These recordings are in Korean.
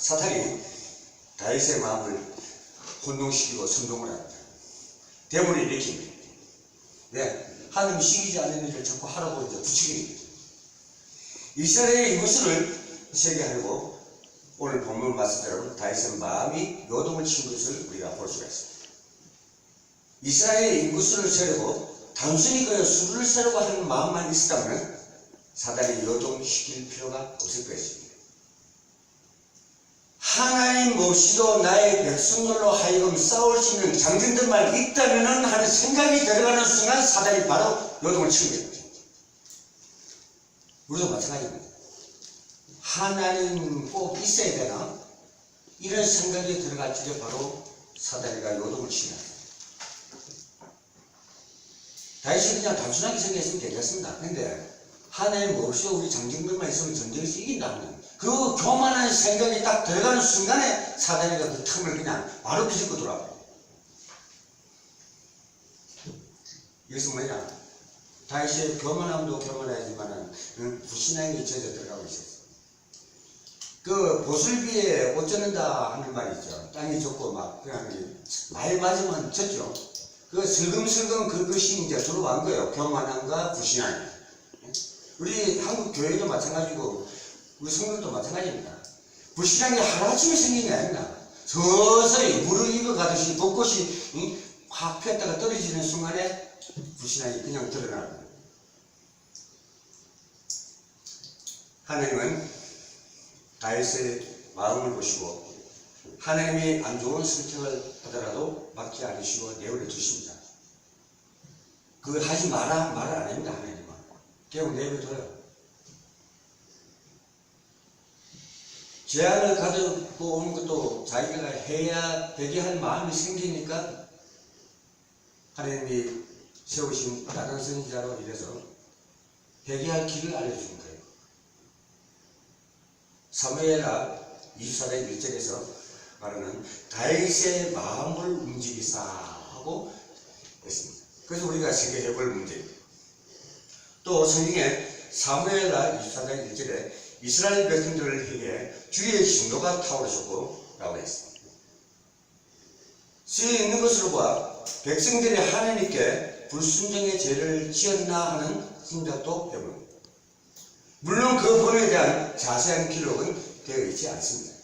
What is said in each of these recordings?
사탄이 다윗의 마음을 혼동시키고 선동을 합니다. 대문을 일으킵니다. 네, 하나님이 시키지 않는 일을 자꾸 하라고 이제 부추깁니다. 이스라엘의 이것을 세계하려고 오늘 본문 말씀대로 다윗의 마음이 요동을 친 것을 우리가 볼 수가 있습니다. 이스라엘의 인구수를 세려고 단순히 그 수를 세려고 하는 마음만 있었다면 사단이 요동시킬 필요가 없을 것입니다. 하나님 없이도 나의 백성들로 하여금 싸울 수 있는 장전들만 있다면 하는 생각이 들어가는 순간 사단이 바로 요동을 치는 거예요. 우리도 마찬가지입니다. 하나님 꼭 있어야 되나? 이런 생각이 들어갈 적에 바로 사단이가 요동을 치는 거예요. 다윗이 그냥 단순하게 생각했으면 되겠습니다. 근데 하나님 없이 우리 장정들만 있으면 전쟁에서 이긴다는 그 교만한 생각이 딱 들어가는 순간에 사단이가 그 틈을 그냥 바로 비집고 돌아와요. 이것은 뭐냐? 다윗의 교만함도 교만하지만은 그 불신앙이 젖어 들어가고 있었어요. 그 보슬비에 옷 젖는다 하는 말이 있죠. 땅이 좁고 막 그냥 말 맞으면 젖죠. 그 슬금슬금 그것이 이제 한 거예요. 교만함과 불신앙. 우리 한국 교회도 마찬가지고 우리 성도도 마찬가지입니다. 불신앙이 하루아침에 생긴 게 아닙니다. 서서히 물을 익어 가듯이 벚꽃이 응? 확 폈다가 떨어지는 순간에 불신앙이 그냥 드러나는 거예요. 하나님은 다윗의 마음을 보시고 하나님이 안 좋은 선택을 하더라도 막지 않으시고 내버려 두십니다. 그 하지 마라 말을 안 합니다 하나님은. 결국 내버려 둬요. 제안을 가지고 오는 것도 자기가 해야 되게 할 마음이 생기니까 하나님이 세우신 다른 선지자로 이래서 회개할 길을 알려주는 거예요. 사무엘하 24장 1절에서 말하는 다윗의 마음을 움직이사 하고 했습니다. 그래서 우리가 생각해 볼 문제입니다. 또 성경에 사무엘하 24장 1절에 이스라엘 백성들을 향해 주의 신도가 타오르셨고 라고 했습니다. 쓰여 있는 것으로 봐 백성들이 하나님께 불순종의 죄를 지었나 하는 생각도 해봅니다. 물론 그 본에 대한 자세한 기록은 되어 있지 않습니다.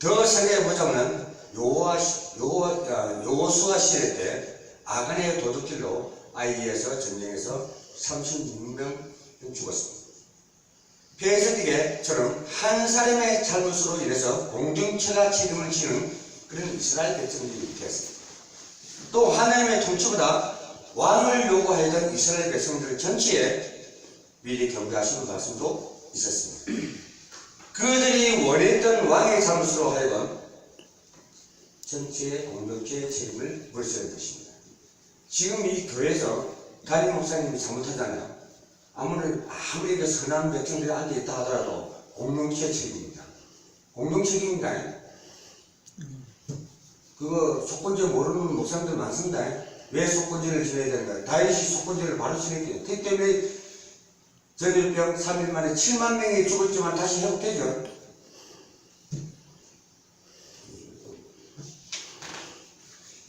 더 생각해 보자면 요호와 요호 요호수아 시대 때 아간의 도둑질로 아이에서 전쟁에서 36명 죽었습니다. 페세딕의처럼 한 사람의 잘못으로 인해서 공동체가 책임을 지는 그런 이스라엘 백성들이 되었습니다. 또 하나님의 통치보다 왕을 요구하였던 이스라엘 백성들 전체에 미리 경고하시는 말씀도 있었습니다. 그들이 원했던 왕의 잘못으로 하여금 전체의 공동체의 책임을 물으셔야 것입니다. 지금 이 교회에서 담임 목사님이 잘못하잖아요. 아무리, 아무리 그 선한 백성들이 앉아 있다 하더라도 공동체 책임입니다. 공동 책임입니다. 그거 속건제 모르는 목사님들 많습니다. 왜 속건제를 지내야 되는가? 다윗이 속건제를 바로. 그 때문에 전염병 3일 만에 7만 명이 죽었지만 다시 회복되죠.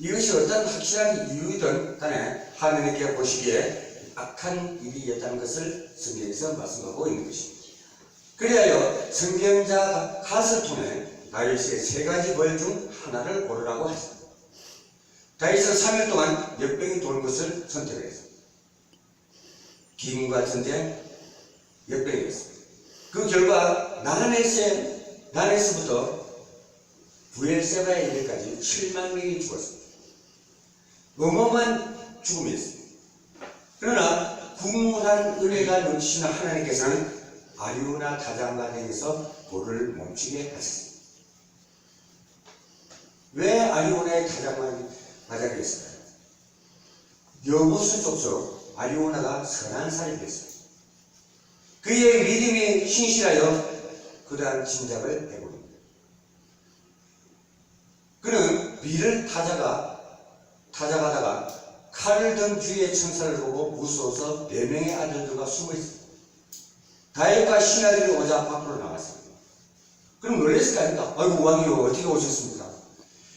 이것이 어떤 확실한 이유이든 간에 하나님께 보시기에 악한 일이었다는 것을 성경에서 말씀하고 있는 것입니다. 그리하여 성경자 갓을 통해 다윗의 세 가지 벌 중 하나를 고르라고 하셨습니다. 다윗은 3일 동안 역병이 도는 것을 선택했습니다. 기근과 전쟁, 역병이었습니다. 그 결과 나한에서, 나한에서부터 부엘세바에 이르까지 7만 명이 죽었습니다. 어마어마한 죽음이었습니다. 그러나 국무한 은혜가 넘치시는 하나님께서는 아리우나 다장반에게서 돌을 멈추게 하셨습니다. 왜 아리오나의 다장반 바닥에 있을까요? 여부수 족속 아리오나가 선한 사람이었습니다. 그의 믿음이 신실하여 그러한 짐작을 해봅니다. 그는 비를 타자가 타자가다가 칼을 든 주의 천사를 보고 무서워서 네 명의 아들들과 숨어 있습니다. 다윗과 신하들이 오자 밖으로 나갔습니다. 그럼 놀랬을 거 아닙니까? 아이고 왕이요 어떻게 오셨습니까?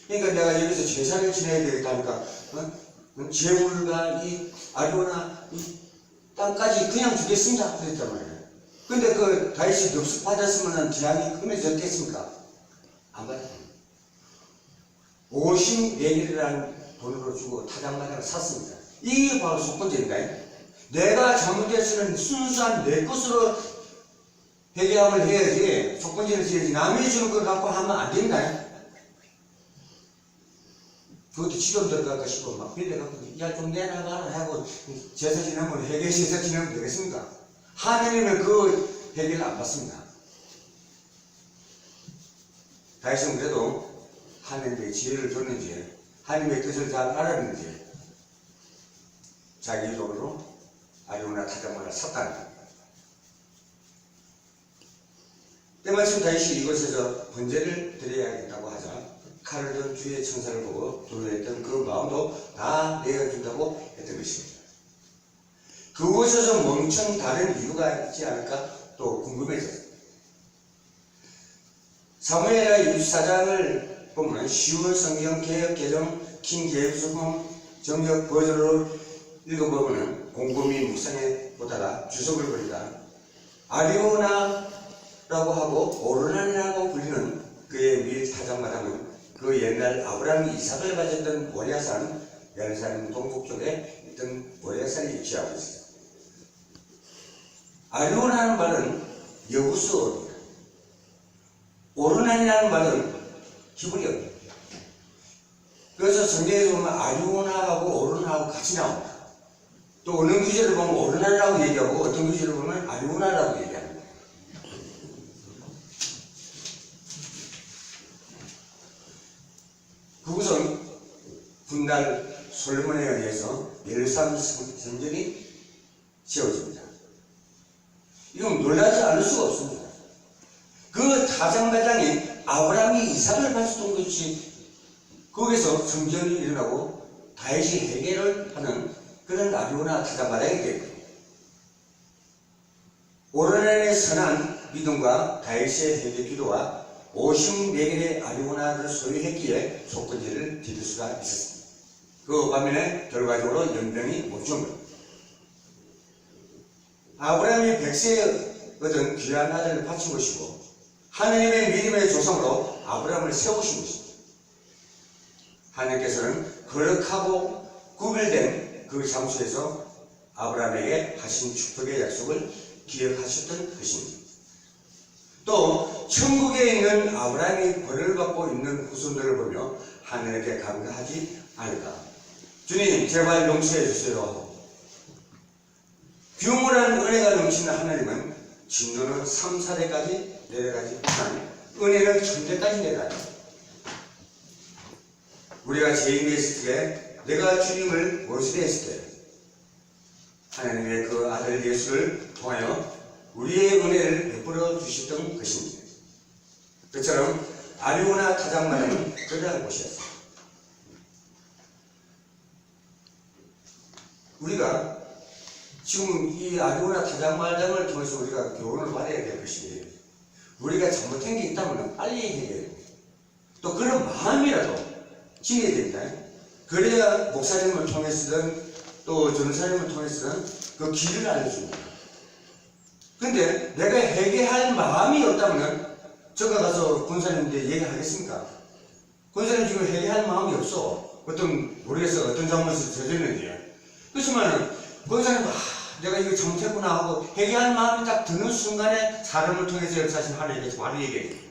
그러니까 내가 여기서 제사를 지내야 되겠다니까 어? 재물과 이 아리오나 이 땅까지 그냥 주겠습니다 그랬단 말이에요. 근데 그 다윗이 납득 받았으면 재앙이 끊어졌겠습니까? 안 받았어요. 54일이라는 돈으로 주고 타작마당을 샀습니다. 이게 바로 속건제인가요? 내가 잘못했으면 순수한 내 것으로 회개함을 해야지 속건제를 지어야지 남이 주는 걸 갖고 하면 안 된다. 그것도 지금 들어갈까 싶어 막 빌려갖고 야좀 내놔봐라 하고 제사 지내면 회개 제사 지내면 되겠습니까? 하나님은 그 회개를 안 받습니다. 다윗은 그래도 하나님의 지혜를 줬는지 하나님의 뜻을 잘 알았는지 자기 돈으로 아리오나 타작마를 샀다는 겁니다. 때마침 다윗이 이곳에서 번제를 드려야겠다고 하자 칼을 든 주의 천사를 보고 도로했던 그 마음도 다 내어준다고 했던 것입니다. 그곳에서 멈춘 다른 이유가 있지 않을까 또 궁금해졌습니다. 사무엘의 24장을 보면 쉬운 성경 개혁 개정 킹 제임스홈 정역 버전으로 읽어보면 곰곰이 묵상해 보다가 주석을 벌이다 아리오나라고 하고 오르난이라고 불리는 그의 밀 타작마당은 그 옛날 아브라함이 이삭을 가졌던 모리아산 예루살렘 동북 쪽에 있던 모리아산이 위치하고 있습니다. 아리오나는 말은 여부수어입니다. 오르난이라는 말은 히브리어입니다. 그래서 성경에 보면 아리오나하고 오르나하고 같이 나옵니다. 또 어느 구절을 보면 오르나라고 얘기하고 어떤 구절을 보면 아리오나라고 얘기합니다. 그것은 분달 솔로몬에 의해서 예루살렘 성전이 세워집니다. 이건 놀라지 않을 수가 없습니다. 그 타작마당이 아브라함이 이삭을 바쳤던 것이 거기서 성전이 일어나고 다윗이 회개를 하는 그런 아리오나 타작마당이 되고 오르난의 선한 믿음과 다윗의 회개 기도와 오십 매겔의 아리오나를 소유했기에 속건제를 드릴 수가 있었습니다. 그 반면에 결과적으로 연병이 못준 겁니다. 아브라함이 백세에 얻은 귀한 아들을 바친 것이고 하나님의 믿음의 조상으로 아브라함을 세우신 것입니다. 하나님께서는 거룩하고 구별된 그 장소에서 아브라함에게 하신 축복의 약속을 기억하셨던 것입니다. 또 천국에 있는 아브라함이 벌을 받고 있는 후손들을 보며 하나님께 감사하지 않을까. 주님 제발 용서해 주세요. 규모란 은혜가 넘치는 하나님은 진노는 3, 4대까지 내려가지만 은혜는 천대까지 내려가요. 우리가 죄인했을 때 내가 주님을 모습했을 때 하나님의 그 아들 예수를 통하여 우리의 은혜를 베풀어 주셨던 것입니다. 그처럼 아리오나 타작마당은 그러한 곳이었습니다. 우리가 지금 이 아리오나 타작마당을 통해서 우리가 교훈을 받아야 될 것이 게 있다면 빨리 됩니다. 또 그런 마음이라도 지내야 됩니다. 그래야 목사님을 통해서든 또 전사님을 통해서든 그 길을 알려줍니다. 근데 내가 회개할 마음이 없다면 저가 가서 군사님한테 얘기하겠습니까? 군사님 지금 회개할 마음이 없어. 어떤 모르겠어 어떤 잘못을 저질렀는지. 그렇지만은 군사님 아 내가 이거 잘못했구나 하고 회개할 마음이 딱 드는 순간에 사람을 통해서 역사하신 하나님께서 바로 얘기해 줍니다.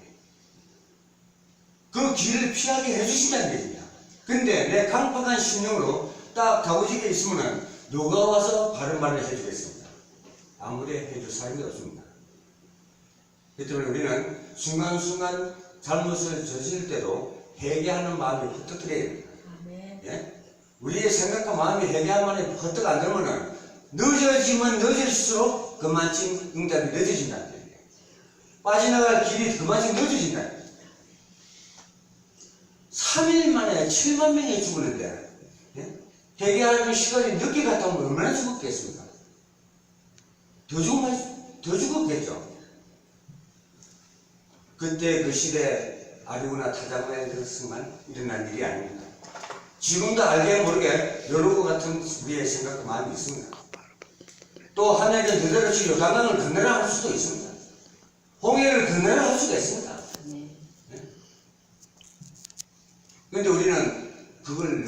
그 길을 피하게 해주신다는 얘기입니다. 근데 내 강팍한 신령으로 딱 다우지게 있으면은 누가 와서 바른 말을 해주겠습니다. 아무리 해줄 사람이 없습니다. 그 때문에 우리는 순간순간 잘못을 저질 때도 회개하는 마음이 부탁드려야 됩니다. 예? 우리의 생각과 마음이 회개할 만에 버뜩 안 되면은 늦어지면 늦을수록 그만큼 응답이 늦어진다는 얘기예요. 빠져나갈 길이 그만큼 늦어진다는 얘기예요. 3일 만에 7만 명이 죽었는데 예? 회개하는 시간이 늦게 갔다면 얼마나 죽었겠습니까? 더 죽었, 더 죽었겠죠. 그때 그 시대 아리우나 타자마에 들었으면 일어난 일이 아닙니다. 지금도 알게 모르게 여러 것 같은 우리의 생각도 많이 있습니다. 또 하나님께 그대로치 요단강을 건너라 할 수도 있습니다. 홍해를 건너라 할 수도 있습니다. 네. 근데 우리는 그걸